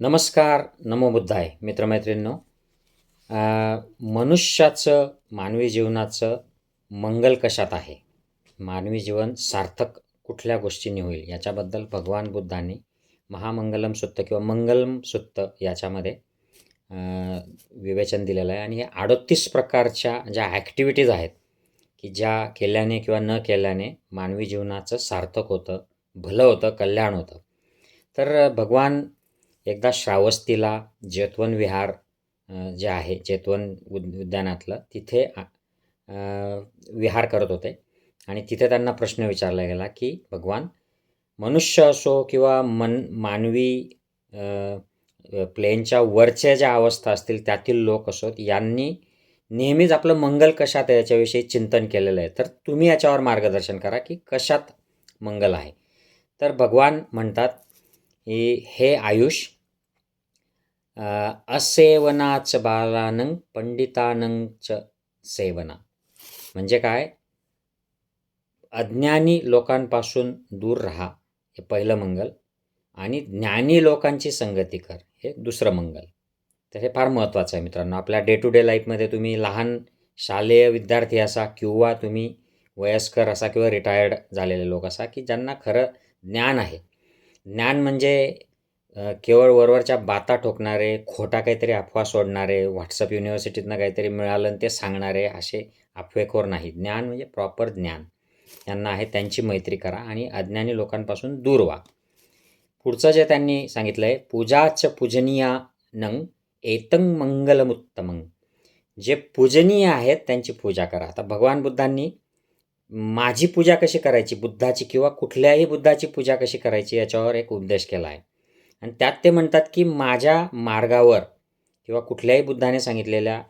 नमस्कार नमो बुद्धाय मित्रमैत्रिणींनो. मनुष्याचं मानवी जीवनाचं मंगल कशात आहे? मानवी जीवन सार्थक कुठल्या गोष्टींनी होईल? याच्याबद्दल भगवान बुद्धांनी महामंगलम सुत्त किंवा मंगलम सुत्त याच्यामध्ये विवेचन दिलेलं आहे. आणि हे अडतीस प्रकारच्या ज्या ॲक्टिव्हिटीज आहेत की ज्या केल्याने किंवा न केल्याने मानवी जीवनाचं सार्थक होतं भलं होतं कल्याण होतं. तर भगवान एकदा श्रावस्तीला जेतवन विहार जे आहे जेतवन उद उद्यानातलं तिथे विहार करत होते. आणि तिथे त्यांना प्रश्न विचारला गेला की भगवान मनुष्य असो किंवा मन मानवी प्लेनच्या वरच्या ज्या अवस्था असतील त्यातील लोक असोत यांनी नेहमीच आपलं मंगल कशात आहे याच्याविषयी चिंतन केलेलं आहे. तर तुम्ही याच्यावर मार्गदर्शन करा की कशात मंगल आहे. तर भगवान म्हणतात की हे आयुष असेवनाच बालानं पंडितानं च सेवना. म्हणजे काय? अज्ञानी लोकांपासून दूर राहा हे पहिलं मंगल. आणि ज्ञानी लोकांची संगती कर हे दुसरं मंगल. तर हे फार महत्त्वाचं आहे मित्रांनो. आपल्या डे टू डे लाईफमध्ये तुम्ही लहान शालेय विद्यार्थी असा किंवा तुम्ही वयस्कर असा किंवा रिटायर्ड झालेले लोक असा की ज्यांना खरं ज्ञान आहे. ज्ञान म्हणजे केवळ वरवरच्या बाता ठोकणारे खोटा काहीतरी अफवा सोडणारे व्हॉट्सअप युनिव्हर्सिटीतनं काहीतरी मिळालं आणि ते सांगणारे असे अफवेखोर नाही ज्ञान म्हणजे प्रॉपर ज्ञान. त्यांना आहे त्यांची मैत्री करा आणि अज्ञानी लोकांपासून दूर व्हा. पुढचं जे त्यांनी सांगितलं आहे पूजाच पूजनीया नंग एतंग मंगलमुत्तमंग जे पूजनीय आहेत त्यांची पूजा करा. आता भगवान बुद्धांनी माझी पूजा कशी करायची? बुद्धाची किंवा कुठल्याही बुद्धाची पूजा कशी करायची याच्यावर एक उपदेश केला आहे आणि त्यात ते म्हणतात की माझ्या मार्गावर किंवा कुठल्याही बुद्धाने सांगितलेल्या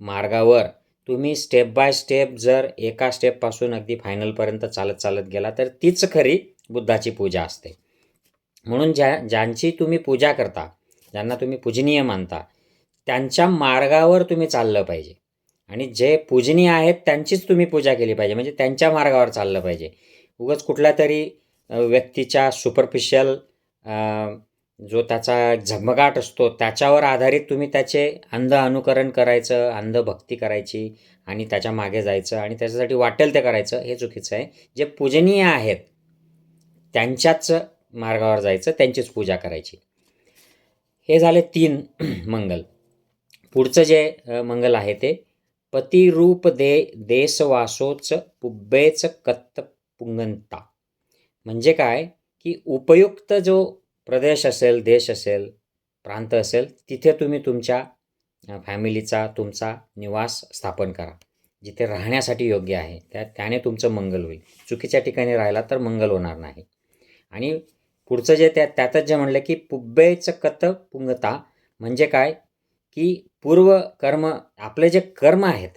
मार्गावर तुम्ही स्टेप बाय स्टेप जर एका स्टेपपासून अगदी फायनलपर्यंत चालत चालत गेला तर तीच खरी बुद्धाची पूजा असते. म्हणून ज्या ज्यांची तुम्ही पूजा करता ज्यांना तुम्ही पूजनीय मानता त्यांच्या मार्गावर तुम्ही चाललं पाहिजे. आणि जे पूजनीय आहेत त्यांचीच तुम्ही पूजा केली पाहिजे. म्हणजे त्यांच्या मार्गावर चाललं पाहिजे. उगाच कुठल्या तरी व्यक्तीच्या सुपरफिशियल जो त्याचा झगमगाट असतो त्याच्यावर आधारित तुम्ही त्याचे अंध अनुकरण करायचं अंध भक्ती करायची आणि त्याच्यामागे जायचं आणि त्याच्यासाठी वाटेल ते करायचं हे चुकीचं आहे. जे पूजनीय आहेत त्यांच्याच मार्गावर जायचं त्यांचीच पूजा करायची. हे झाले तीन मंगल. पुढचं जे मंगल आहे ते पतिरूप दे देशवासोच पुब्बेच कत्त पुंगंता म्हणजे काय? की उपयुक्त जो प्रदेश असेल देश असेल प्रांत असेल तिथे तुम्ही तुमच्या फॅमिलीचा तुमचा निवास स्थापन करा. जिथे राहण्यासाठी योग्य आहे त्या त्याने तुमचं मंगल होईल. चुकीच्या ठिकाणी राहिला तर मंगल होणार नाही. आणि पुढचं जे त्या त्यातच जे म्हणलं की पुब्बेचं कत पुंगता म्हणजे काय? की पूर्व कर्म आपले जे कर्म आहेत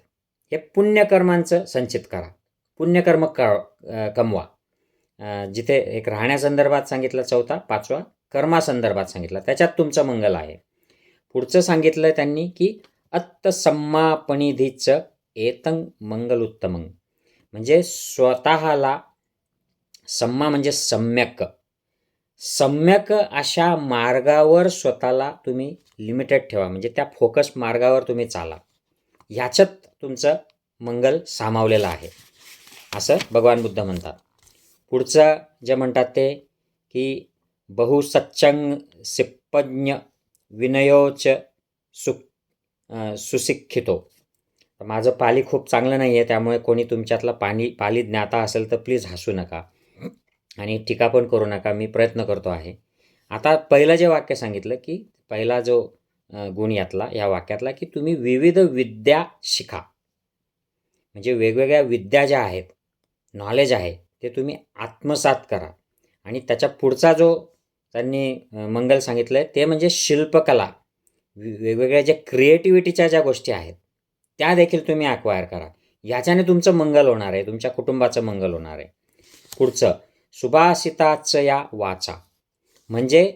हे पुण्यकर्मांचं संचित करा. पुण्यकर्म क कमवा. जिथे एक राहण्यासंदर्भात सांगितलं चौथा पाचवा कर्मासंदर्भात सांगितला. त्याच्यात तुमचं मंगल आहे. पुढचं सांगितलं त्यांनी की अत्त एतंग मंगल उत्तमंग म्हणजे स्वतःला सम्मा म्हणजे सम्यक. सम्यक अशा मार्गावर स्वतःला तुम्ही लिमिटेड ठेवा. म्हणजे त्या फोकस मार्गावर तुम्ही चाला. ह्याच्यात तुमचं मंगल सामावलेलं आहे. असं भगवान बुद्ध म्हणतात. पुढचं जे म्हणतात ते की बहुसच्चंग सिप्पज्ञ विनयोच सु सुशिक्षितो. माझं पाली खूप चांगलं नाही आहे त्यामुळे कोणी तुमच्यातला पाणी पाली ज्ञाता असेल तर प्लीज हसू नका. आणि टीका पण करू नका मी प्रयत्न करतो आहे. आता पहिलं जे वाक्य सांगितलं की पहिला जो गुण यातला या वाक्यातला की तुम्ही विविध विद्या शिका. म्हणजे वेगवेगळ्या विद्या ज्या आहेत नॉलेज आहे ते तुम्ही आत्मसात करा. आणि त्याच्या पुढचा जो त्यांनी मंगल सांगितलं आहे ते म्हणजे शिल्पकला. वेगवेगळ्या ज्या क्रिएटिव्हिटीच्या ज्या गोष्टी आहेत त्या देखील तुम्ही अक्वायर करा. याच्याने तुमचं मंगल होणार आहे तुमच्या कुटुंबाचं मंगल होणार आहे. पुढचं सुभाषिताच या वाचा. म्हणजे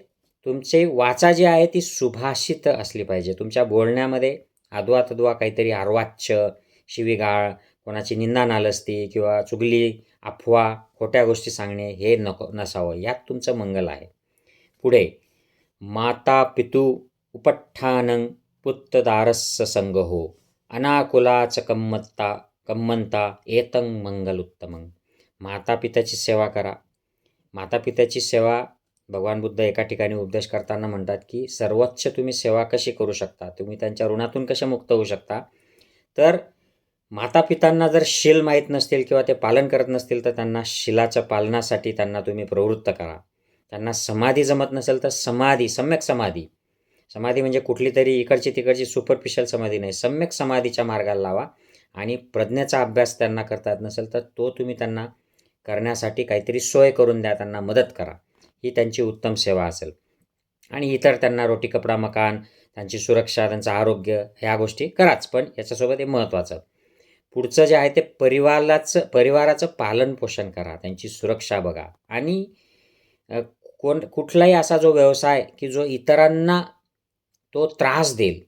तुमची वाचा जी आहे ती सुभाषित असली पाहिजे. तुमच्या बोलण्यामध्ये अद्वा तद्वा काहीतरी अर्वाच्य शिवीगाळ कोणाची निंदा नालस्ती किंवा चुगली अफवा खोट्या गोष्टी सांगणे हे नको नसावं. यात तुमचं मंगल आहे. पुढे माता पितू उपठ्ठानं पुत्तदारस्स संगहो अनाकुलाच कम्मत्ता कम्मंता मंगल मंगलोत्तमं. माता पित्याची सेवा करा. माता पित्याची सेवा भगवान बुद्ध एका ठिकाणी उपदेश करताना म्हणतात की सर्वोच्च तुम्ही सेवा कशी करू शकता? तुम्ही त्यांच्या ऋणातून कसे मुक्त होऊ शकता? तर माता पितांना जर शील माहीत नसतील किंवा ते पालन करत नसतील तर त्यांना शिलाच्या पालनासाठी त्यांना तुम्ही प्रवृत्त करा. त्यांना समाधी जमत नसेल तर समाधी सम्यक समाधी. समाधी म्हणजे कुठली तरी इकडची तिकडची सुपरफिशियल समाधी नाही. सम्यक समाधीच्या मार्गाला लावा आणि प्रज्ञेचा अभ्यास त्यांना करता येत नसेल तर तो तुम्ही त्यांना करण्यासाठी काहीतरी सोय करून द्या त्यांना मदत करा. ही त्यांची उत्तम सेवा असेल. आणि इतर त्यांना रोटी कपडा मकान त्यांची सुरक्षा त्यांचं आरोग्य ह्या गोष्टी कराच पण याच्यासोबत हे महत्त्वाचं. पुढचं जे आहे ते परिवाराचं परिवाराचं पालन पोषण करा त्यांची सुरक्षा बघा. आणि कोण कुठलाही असा जो व्यवसाय की जो इतरांना तो त्रास देईल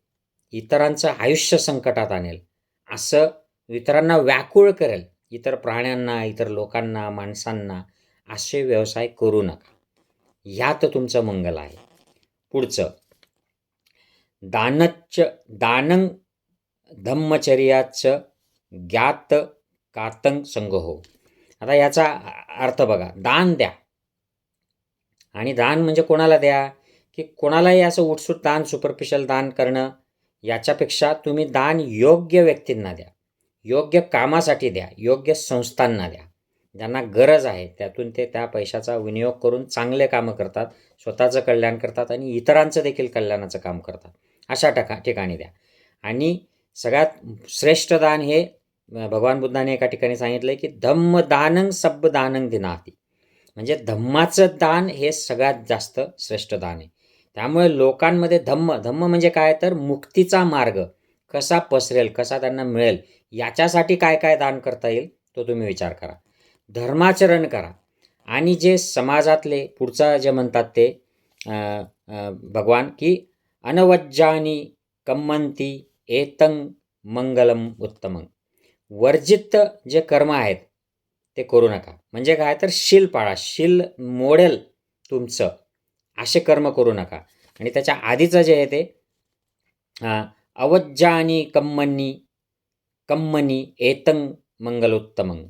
इतरांचं आयुष्य संकटात आणेल असं इतरांना व्याकुळ करेल इतर प्राण्यांना इतर लोकांना माणसांना असे व्यवसाय करू नका. यात तुमचं मंगल आहे. पुढचं दानच्च दानं धम्मचर्याचं ज्ञात कातंग संघ हो. आता याचा अर्थ बघा दान द्या. आणि दान म्हणजे कोणाला द्या? की कोणालाही असं उठसूट दान सुपरफिशल दान करणं याच्यापेक्षा तुम्ही दान योग्य व्यक्तींना द्या. योग्य कामासाठी द्या योग्य संस्थांना द्या. ज्यांना गरज आहे त्यातून ते त्या पैशाचा विनियोग करून चांगले कामं करतात स्वतःचं कल्याण करतात आणि इतरांचं देखील कल्याणाचं काम करतात. अशा टका ठिकाणी द्या. आणि सगळ्यात श्रेष्ठ दान हे भगवान बुद्धाने एका ठिकाणी सांगितलं की धम्म दानंग सब दानंग दिनाती. म्हणजे धम्माचं दान हे सगळ्यात जास्त श्रेष्ठ दान आहे. त्यामुळे लोकांमध्ये धम्म धम्म म्हणजे काय? तर मुक्तीचा मार्ग. कसा पसरेल कसा त्यांना मिळेल याच्यासाठी काय काय दान करता येईल तो तुम्ही विचार करा. धर्माचरण करा. आणि जे समाजातले पुढचा जे म्हणतात ते भगवान की अनवज्जानी कम्मंती एतंग मंगलम उत्तमंग वर्जित जे कर्म आहेत ते करू नका. म्हणजे काय तर शील पाळा शील मोडेल तुमचं. असे कर्म करू नका. आणि त्याच्या आधीचं जे आहे ते अवज्जानी कम्मनी कम्मनी एतंग मंगलोत्तमंग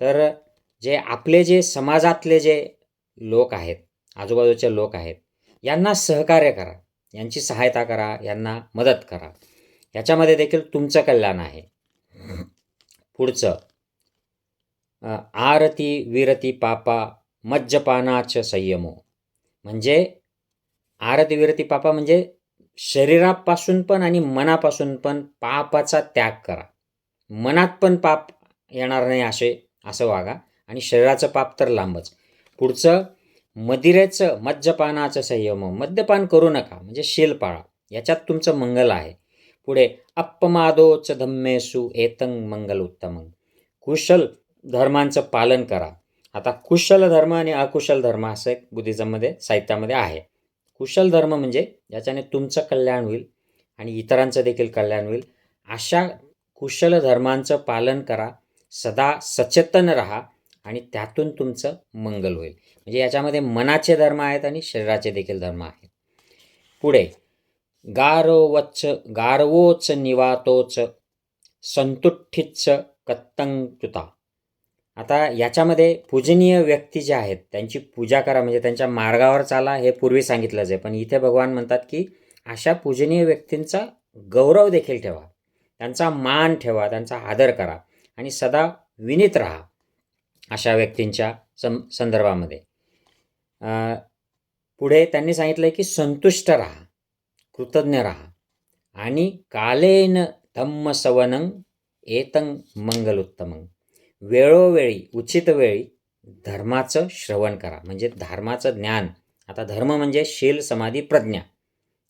तर जे आपले जे समाजातले जे लोक आहेत आजूबाजूचे लोक आहेत यांना सहकार्य करा. यांची सहायता करा यांना मदत करा. याच्यामध्ये देखील तुमचं कल्याण आहे. पुढचं आरती विरती पापा मज्जपानाच संयमो. म्हणजे आरती विरती पापा म्हणजे शरीरापासून पण आणि मनापासून पण पापाचा त्याग करा. मनात पण पाप येणार नाही असे असं वागा. आणि शरीराचं पाप तर लांबच. पुढचं मदिरेचं मद्यपानाचं संयम. मद्यपान करू नका. म्हणजे शील पाळा. याच्यात तुमचं मंगल आहे. पुढे अप्पमादोच धम्मेसु एतंग मंगल उत्तम कुशल धर्मांचं पालन करा. आता कुशल धर्म आणि अकुशल धर्म असं एक बुद्धिझममध्ये साहित्यामध्ये आहे. कुशल धर्म म्हणजे ज्याच्याने तुमचं कल्याण होईल आणि इतरांचं देखील कल्याण होईल. अशा कुशल धर्मांचं पालन करा. सदा सचेतन राहा आणि त्यातून तुमचं मंगल होईल. म्हणजे याच्यामध्ये मनाचे धर्म आहेत आणि शरीराचे देखील धर्म आहेत. पुढे गारोवच गारवोच निवातोच संतुठ्ठीच कत्तंक्युता आता याच्यामध्ये पूजनीय व्यक्ती जे आहेत त्यांची पूजा करा म्हणजे त्यांच्या मार्गावर चाला हे पूर्वी सांगितलंच आहे पण इथे भगवान म्हणतात की अशा पूजनीय व्यक्तींचा गौरव देखील ठेवा. त्यांचा मान ठेवा त्यांचा आदर करा आणि सदा विनीत राहा अशा व्यक्तींच्या सं संदर्भामध्ये. पुढे त्यांनी सांगितलं आहे की संतुष्ट राहा. कृतज्ञ राहा। आणि कालेन धम्म सवनं एतं मंगलोत्तमं वेळोवेळी उचित वेळी धर्माचं श्रवण करा म्हणजे धर्माचं ज्ञान. आता धर्म म्हणजे शील समाधी प्रज्ञा.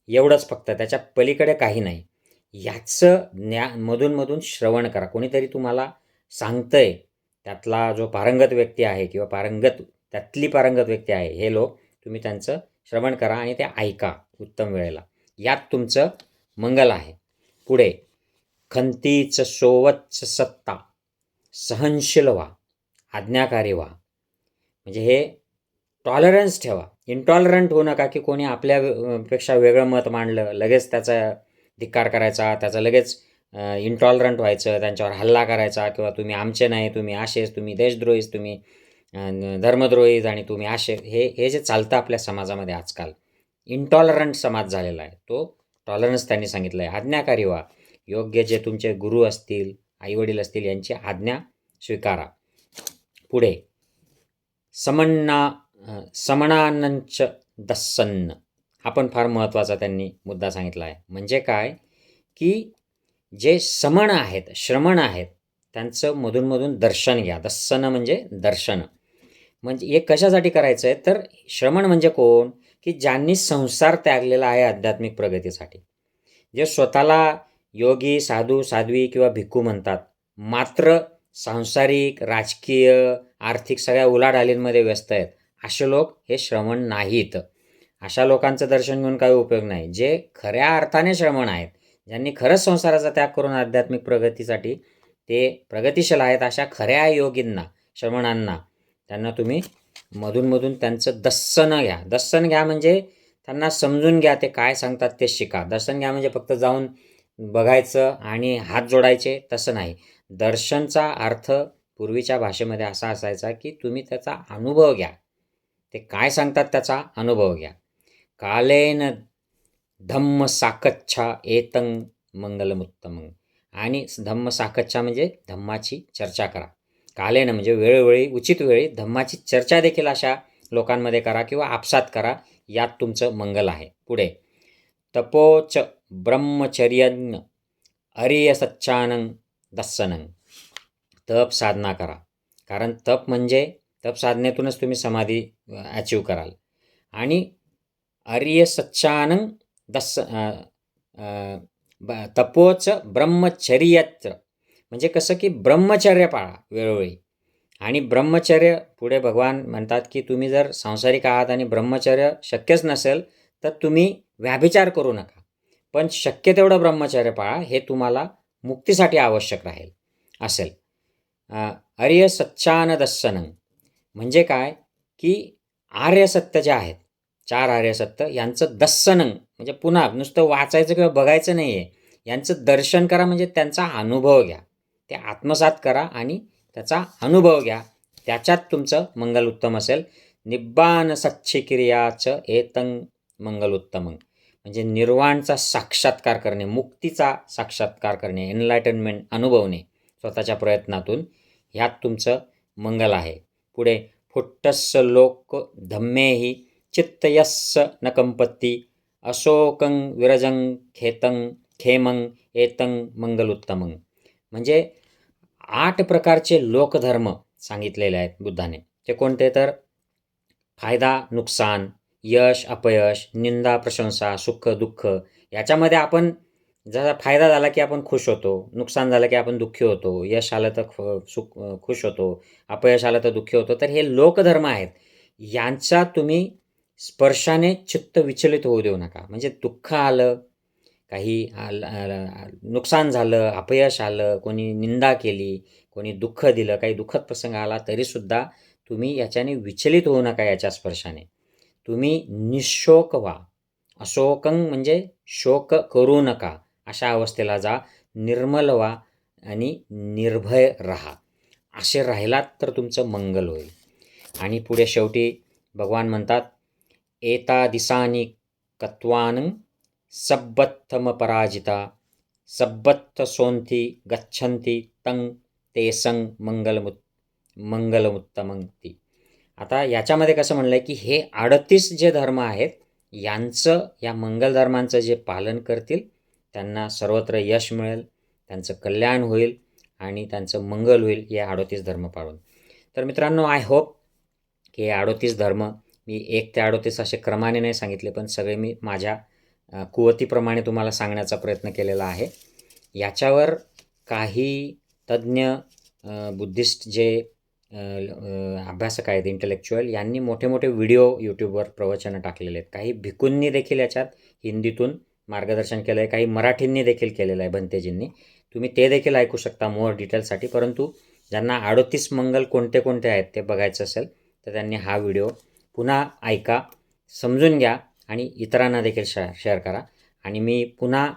एवढंच फक्त त्याच्या पलीकडे काही नाही. याचं ज्ञा मधून श्रवण करा. कोणीतरी तुम्हाला सांगतंय त्यातला जो पारंगत व्यक्ती आहे किंवा पारंगत त्यातली पारंगत व्यक्ती आहे हे लोक तुम्ही त्यांचं श्रवण करा आणि ते ऐका उत्तम वेळेला. यात तुमचं मंगल आहे. पुढे खंतीच सोवच सत्ता सहनशील व्हा आज्ञाकारी व्हा. म्हणजे हे टॉलरन्स ठेवा. इंटॉलरंट होऊ नका की कोणी आपल्या पेक्षा वेगळं मत मांडलं लगेच त्याचा धिक्कार करायचा त्याचा लगेच इंटॉलरंट व्हायचं त्यांच्यावर हल्ला करायचा किंवा तुम्ही आमचे नाही तुम्ही असेच तुम्ही देशद्रोहीच तुम्ही अ, धर्मद्रोहीच आणि तुम्ही असे हे हे जे चालतं आपल्या समाजामध्ये आजकाल इंटॉलरंट समाज झालेला आहे. तो टॉलरन्स त्यांनी सांगितलं आहे. आज्ञाकारी व्हा योग्य जे तुमचे गुरु असतील आईवडील असतील यांची आज्ञा स्वीकारा. पुढे समन्ना समनानंच समणानंच दस्सन्न. हा पण फार महत्त्वाचा त्यांनी मुद्दा सांगितला आहे. म्हणजे काय? की जे समण आहेत श्रमण आहेत त्यांचं मधूनमधून दर्शन घ्या. दस्सन म्हणजे दर्शन. म्हणजे हे कशासाठी करायचं आहे तर श्रमण म्हणजे कोण? की ज्यांनी संसार त्यागलेला आहे आध्यात्मिक प्रगतीसाठी. जे स्वतःला योगी साधू साध्वी किंवा भिक्खू म्हणतात मात्र सांसारिक राजकीय आर्थिक सगळ्या उलाढालींमध्ये व्यस्त आहेत. असे लोक हे श्रमण नाहीत. अशा लोकांचं दर्शन घेऊन काही उपयोग नाही. जे खऱ्या अर्थाने श्रमण आहेत ज्यांनी खरंच संसाराचा त्याग करून आध्यात्मिक प्रगतीसाठी ते प्रगतिशील आहेत अशा खऱ्या योगींना श्रमणांना त्यांना तुम्ही मधूनमधून त्यांचं दस्सन घ्या. दस्सन घ्या म्हणजे त्यांना समजून घ्या ते काय सांगतात ते शिका. दर्शन घ्या म्हणजे फक्त जाऊन बघायचं आणि हात जोडायचे तसं नाही. दर्शनचा अर्थ पूर्वीच्या भाषेमध्ये असा असायचा की तुम्ही त्याचा अनुभव घ्या. ते काय सांगतात त्याचा अनुभव घ्या. कालेन धम्म साकच्छा एतंग मंगलमुत्तमं. आणि धम्म साकच्छा म्हणजे धम्माची चर्चा करा. कालेनं म्हणजे वेळोवेळी उचित वेळी धम्माची चर्चा देखील अशा लोकांमध्ये करा किंवा आपसात करा यात तुमचं मंगल आहे. पुढे. तपोच ब्रह्मचर्यज्ञ अरिय सच्चानंग दस्सनंग. तप साधना करा. कारण तप म्हणजे तप साधनेतूनच तुम्ही समाधी अचीव कराल. आणि आर्य सच्चानंग दस्स ब- तपोच ब्रह्मचर्यत्र म्हणजे कसं की ब्रह्मचर्य पाळा वेळोवेळी. आणि ब्रह्मचर्य पुढे भगवान म्हणतात की तुम्ही जर सांसारिक आहात आणि ब्रह्मचर्य शक्यच नसेल तर तुम्ही व्याभिचार करू नका. पण शक्य तेवढं ब्रह्मचर्य पाळा हे तुम्हाला मुक्तीसाठी आवश्यक राहील असेल. अ, आर्य सच्चान दस्सनं म्हणजे काय? की आर्य सत्य जे आहेत चार आर्य सत्य यांचं दस्सनं म्हणजे पुन्हा नुसतं वाचायचं किंवा बघायचं नाही आहे यांचं दर्शन करा म्हणजे त्यांचा अनुभव घ्या. ते आत्मसात करा आणि त्याचा अनुभव घ्या. त्याच्यात तुमचं मंगल उत्तम असेल. निब्बान सच्छिक्रियाचं एतंग मंगल उत्तमं. म्हणजे निर्वाणचा साक्षात्कार करणे मुक्तीचा साक्षात्कार करणे एनलायटनमेंट अनुभवणे स्वतःच्या प्रयत्नातून. ह्यात तुमचं मंगल आहे. पुढे फुट्टस्स लोक धम्मेही चित्तयस्स नकंपत्ती अशोकं विरजं खेतं खेमं एतं मंगलोत्तमं म्हणजे आठ प्रकारचे लोकधर्म सांगितलेले आहेत बुद्धाने. ते कोणते तर? फायदा नुकसान यश अपयश निंदा प्रशंसा सुख दुःख. याच्यामध्ये आपण जसा फायदा झाला की आपण खुश होतो नुकसान झालं की आपण दुःखी होतो यश आलं तर ख- सुख खुश होतो अपयश आलं तर दुःखी होतो तर हे लोकधर्म आहेत. यांचा तुम्ही स्पर्शाने चित्त विचलित होऊ देऊ नका. म्हणजे दुःख आलं काही आल- नुकसान झालं अपयश आलं कोणी निंदा केली कोणी दुःख दिलं काही दुःखद प्रसंग आला तरीसुद्धा तुम्ही याच्याने विचलित होऊ नका याच्या स्पर्शाने. तुम्ही निशोक व्हा. अशोकंग म्हणजे शोक करू नका. अशा अवस्थेला जा निर्मल व्हा आणि निर्भय राहा. असे राहिलात तर तुमचं मंगल होईल. आणि पुढे शेवटी भगवान म्हणतात एता दिसानी कत्वानं सब्बत्थमपराजिता पराजिता सोंथी गच्छन्ति तं ते संग मंगलमुत् मंगलमुत्तमं ती आता याच्यामध्ये कसं म्हणलं आहे की हे अडतीस जे धर्म आहेत यांचं या मंगल धर्मांचं जे पालन करतील त्यांना सर्वत्र यश मिळेल त्यांचं कल्याण होईल आणि त्यांचं मंगल होईल हे अडोतीस धर्म पाळून. तर मित्रांनो आय होप की हे अडोतीस धर्म मी एक ते अडोतीस असे क्रमाने नाही सांगितले पण सगळे मी माझ्या कुवतीप्रमाणे तुम्हाला सांगण्याचा प्रयत्न केलेला आहे. याच्यावर काही तज्ज्ञ बुद्धिस्ट जे अभ्यासक आहेत इंटलेक्च्युअल यांनी मोठे मोठे व्हिडिओ यूट्यूबवर प्रवचनं टाकलेले आहेत. काही भिकूंनी देखील याच्यात हिंदीतून मार्गदर्शन केलं आहे काही मराठींनी देखील केलेलं आहे भंतेजींनी. तुम्ही ते देखील ऐकू शकता मोर डिटेल्ससाठी परंतु ज्यांना अडोतीस मंगल कोणते कोणते आहेत ते बघायचं असेल तर त्यांनी हा व्हिडिओ पुन्हा ऐका समजून घ्या आणि इतरांना देखील शेअर शेअर करा. आणि मी पुन्हा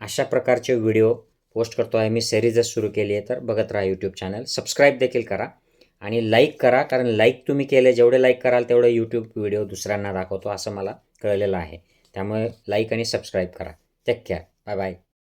अशा प्रकारचे व्हिडिओ पोस्ट करतो आहे मी सिरीजच सुरू केली आहे तर बघत राहा यूट्यूब चॅनल सबस्क्राईब देखील करा. आणि लाईक करा कारण लाईक तुम्ही केले जेवढे लाईक कराल तेवढे यूट्यूब व्हिडिओ दुसऱ्यांना दाखवतो असं मला कळलेलं आहे. त्यामुळे लाईक आणि सबस्क्राईब करा. Take care bye bye